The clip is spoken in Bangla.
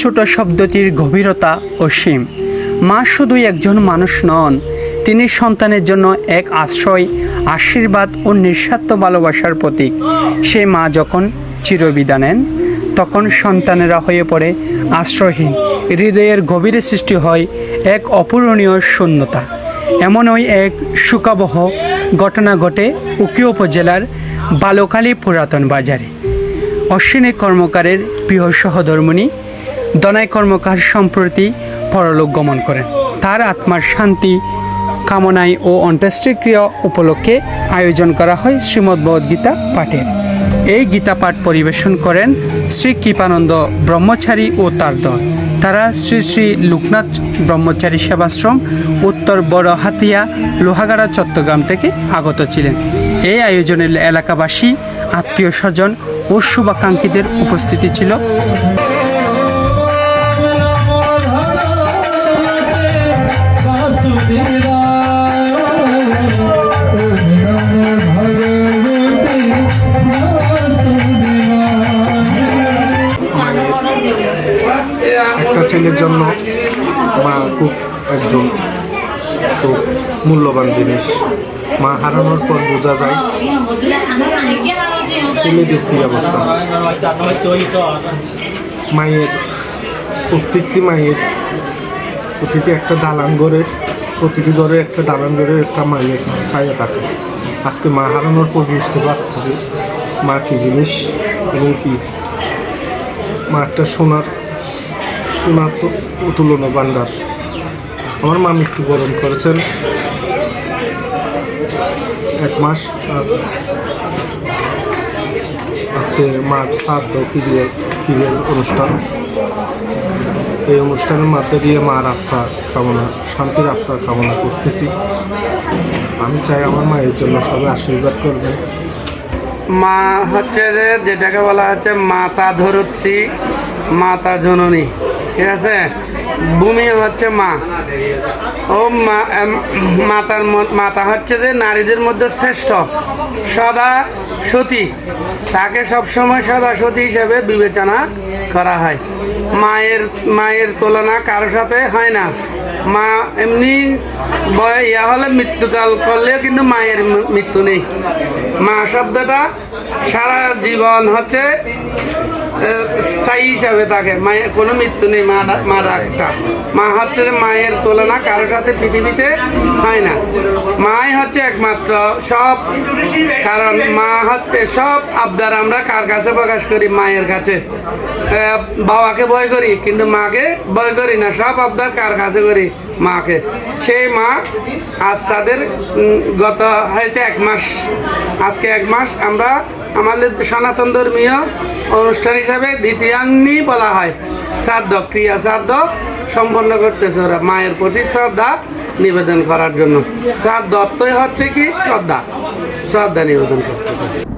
ছোট শব্দটির গভীরতা অসীম। মা শুধুই একজন মানুষ নন, তিনি সন্তানের জন্য এক আশ্রয়, আশীর্বাদ ও নিঃস্বার্থ ভালোবাসার প্রতীক। সে মা যখন চিরবিদা নেন তখন সন্তানেরা হয়ে পড়ে আশ্রয়হীন। হৃদয়ের গভীরে সৃষ্টি হয় এক অপূরণীয় শূন্যতা। এমনই এক শোকাবহ ঘটনা ঘটে উকিও উপজেলার বালোখালী পুরাতন বাজারে। অশ্বিনী কর্মকারের প্রিয় সহধর্মিণী দনাই কর্মকার সম্প্রতি পরলোক গমন করেন তার আত্মার শান্তি, কামনায় ও অন্ত্যেষ্টিক্রিয়া উপলক্ষে আয়োজন করা হয় শ্রীমদ্ গীতা পাঠের। এই গীতা পাঠ পরিবেশন করেন শ্রী কৃপানন্দ ব্রহ্মচারী ও তার দল। তারা শ্রী শ্রী লোকনাথ ব্রহ্মচারী সেবাশ্রম, উত্তর বড় হাতিয়া লোহাগাড়া, চট্টগ্রাম থেকে আগত ছিলেন। এই আয়োজনের এলাকাবাসী, আত্মীয় স্বজন ও শুভাকাঙ্ক্ষীদের উপস্থিতি ছিল। ছেলের জন্য মা খুব একজন খুব মূল্যবান জিনিস। মা হারানোর পর বোঝা যায় ছেলেদের কী অবস্থা। মায়ের প্রত্যেকটি মায়ের প্রতিটি একটা দালান ঘরের, প্রতিটি ঘরে একটা দালান ঘরের একটা মায়ের ছায়া থাকে। আজকে মা হারানোর পর বুঝতে পারতেছি মা কী জিনিস এবং কি। মা একটা সোনার সোনার তো তুলনা ভান্ডার আমার মা মৃত্যুবরণ করেছেন। এক মাস, আজ- আজকে মাঠ শ্রাদ্ধ ক্রিয়া ক্রিয়ার অনুষ্ঠান। এই অনুষ্ঠানের মধ্যে দিয়ে মার আত্মা কামনা শান্তির আত্মা কামনা করতেছি। আমি চাই আমার মায়ের জন্য সবাই আশীর্বাদ করবেন মা হচ্ছে যে যেটাকে বলা হচ্ছে মাতা ধরত্রী মাতা জননী। ঠিক আছে? ভূমি হচ্ছে মা। ও মাতার মাতা হচ্ছে যে নারীদের মধ্যে শ্রেষ্ঠ। সদা সতী। তাকে সবসময় সদা সতী হিসেবে বিবেচনা করা হয়। মায়ের মায়ের তুলনা কারও সাথে হয় না। মা এমনি বয়, ইয়া হলে মৃত্যুকাল করলেও কিন্তু মায়ের মৃত্যু নেই। মা শব্দটা সারা জীবন হচ্ছে স্থায়ী হিসাবে থাকে। মায়ের, কোনো মৃত্যু নেই, মা মা একটা। মা হচ্ছে মায়ের তুলনা, কারোর সাথে পৃথিবীতে হয় না। মাই হচ্ছে একমাত্র সব, কারণ মা হচ্ছে সব আবদার আমরা কার কাছে প্রকাশ করি? মায়ের কাছে। বাবাকে ভয় করি, কিন্তু মাকে ভয় করি না। সব আবদার কার কাছে করি? মাকে। সেই মা আজ তাদের গত হয়েছে এক মাস। আজকে এক মাস আমরা আমাদের সনাতন ধর্মীয় অনুষ্ঠান হিসাবে দ্বিতীয়াঙ্গি বলা হয়। শ্রাদ্ধ, ক্রিয়া শ্রাদ্ধ সম্পন্ন করতেছে ওরা মায়ের প্রতি শ্রদ্ধা নিবেদন করার জন্য। শ্রাদ্ধ অর্থই হচ্ছে কি? শ্রদ্ধা। শ্রদ্ধা নিবেদন করতেছে।